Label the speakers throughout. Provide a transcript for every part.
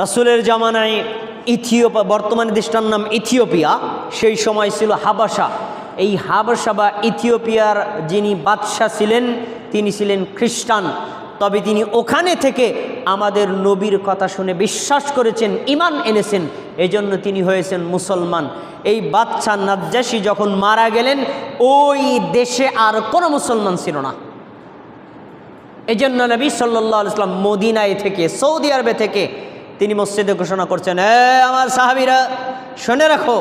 Speaker 1: রাসুলের জামানায় ইথিওপা বর্তমানে দেশটার নাম ইথিওপিয়া, সেই সময় ছিল হাবাসা। এই হাবাসা বা ইথিওপিয়ার যিনি বাদশাহ ছিলেন, তিনি ছিলেন খ্রিস্টান। তবে তিনি ওখানে থেকে আমাদের নবীর কথা শুনে বিশ্বাস করেছেন ইমান এনেছেন। এজন্য তিনি হয়েছেন মুসলমান। এই বাচ্চা নাজ্জাসী যখন মারা গেলেন, ওই দেশে আর কোনো মুসলমান ছিল না। এই জন্য নবী সাল্লাহ ইসলাম মদিনায় থেকে, সৌদি আরবে থেকে তিনি মসজিদে ঘোষণা করছেন, এ আমার সাহাবিরা, শুনে রাখো,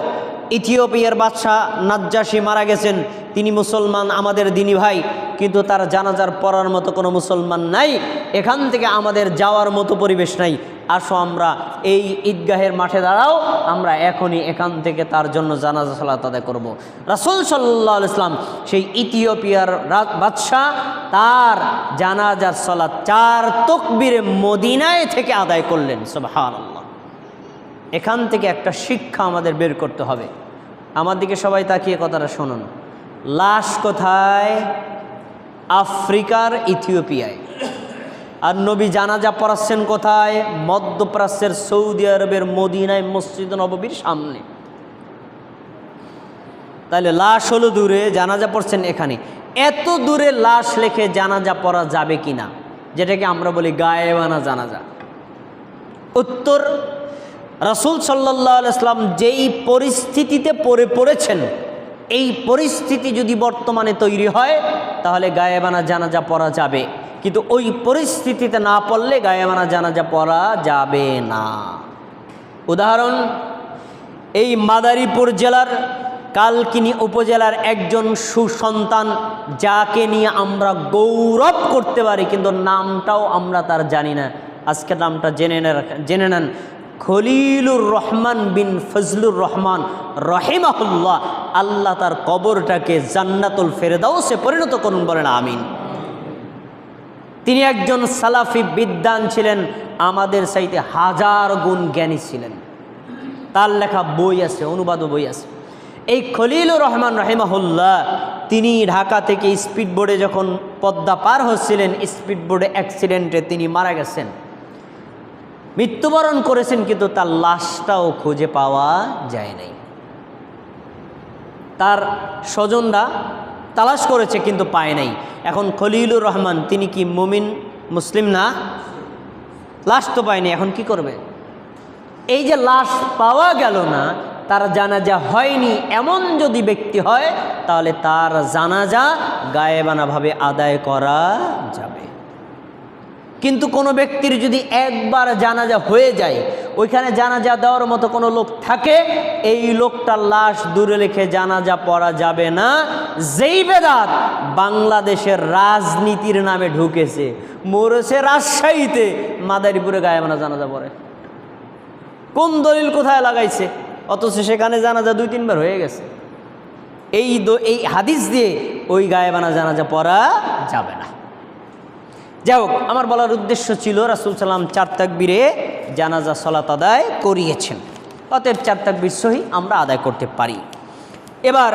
Speaker 1: ইথিওপিয়ার বাদশাহ নাজ্জাসী মারা গেছেন। তিনি মুসলমান আমাদের দিনী ভাই, কিন্তু তার জানাজার পড়ার মতো কোনো মুসলমান নাই। এখান থেকে আমাদের যাওয়ার মতো পরিবেশ নাই। আসো আমরা এই ঈদগাহের মাঠে দাঁড়াও, আমরা এখনই এখান থেকে তার জন্য জানাজা সালাত আদায় করব। রাসুল সাল্লাহ ইসলাম সেই ইথিওপিয়ার বাদশাহ তার জানাজার সালাত চার তকবিরে মদিনায় থেকে আদায় করলেন সুবহান আল্লাহ এখান থেকে একটা শিক্ষা আমাদের বের করতে হবে। আমার দিকে সবাই তাকিয়ে কথাটা শুনুন। লাশ কোথায়? আফ্রিকার ইথিওপিয়ায়। আর নবী জানাজা পড়াচ্ছেন কোথায়? মধ্যপ্রাচ্যের সৌদি আরবের মদিনায় মসজিদ নববীর সামনে। তাহলে লাশ হলো দূরে, জানাজা পড়ছেন এখানে। এত দূরে লাশ লেখে জানাজা পড়া যাবে কি না যেটাকে আমরা বলি গায়েবানা জানাজা। উত্তর, রাসুল সাল্লাহ ইসলাম যেই পরিস্থিতিতে পড়ে পড়েছেন, এই পরিস্থিতি যদি বর্তমানে তৈরি হয়, তাহলে গায়েবানা জানাজা পড়া যাবে। কিন্তু ওই পরিস্থিতিতে না পড়লে গায়েবানা জানাজা পড়া যাবে না। উদাহরণ, এই মাদারীপুর জেলার কালকিনি উপজেলার একজন সুসন্তান যাকে নিয়ে আমরা গৌরব করতে পারি, কিন্তু নামটাও আমরা তার জানি না। আজকে নামটা জেনে জেনে নেন। খলিলুর রহমান বিন ফজলুর রহমান রহিমাহুল্লাহ, আল্লাহ তার কবরটাকে জান্নাতুল ফেরেদাউসে পরিণত করুন বলেন, আমিন। তিনি একজন সালাফি বিদ্যান ছিলেন, আমাদের সাইতে হাজার গুণ জ্ঞানী ছিলেন। তার লেখা বই আছে অনুবাদও বই আছে। এই খলিলুর রহমান রাহিমাহুল্লাহ, তিনি ঢাকা থেকে স্পিড বোর্ডে যখন পদ্মা পার হচ্ছিলেন স্পিড বোর্ডে অ্যাক্সিডেন্টে তিনি মারা গেছেন। মৃত্যুবরণ করেছেন, কিন্তু তার লাশটাও খুঁজে পাওয়া যায় নাই। তার স্বজনরা তালাশ করেছে কিন্তু পায় নাই। এখন খলিলুর রহমান, তিনি কি মুমিন, মুসলিম না? লাশ তো পায়নি, এখন কি করবে? এই যে লাশ পাওয়া গেল না, তার জানাজা হয়নি, এমন যদি ব্যক্তি হয়, তাহলে তার জানাজা গায়েবানাভাবে আদায় করা যাবে। কিন্তু কোনো ব্যক্তির যদি একবার জানাজা হয়ে যায়, ওইখানে জানাজা দেওয়ার মতো কোনো লোক থাকে, এই লোকটার লাশ দূরে রেখে জানাজা পড়া যাবে না। যেই বেদাত বাংলাদেশের রাজনীতির নামে ঢুকেছে, মরেছে রাজশাহীতে, মাদারীপুরে গায়েবানা জানাজা পড়ে। কোন দলিল কোথায় লাগাইছে? অথচ সেখানে জানাজা দুই, তিনবার হয়ে গেছে। এই এই হাদিস দিয়ে ওই গায়েবানা জানাজা পড়া যাবে না। যাই হোক, আমার বলার উদ্দেশ্য ছিল রাসুল সাল্লাম চার তাকবীরে জানাজা, সলাত আদায় করিয়েছেন। অতএব চার তাকবীর সহি আমরা আদায় করতে পারি। এবার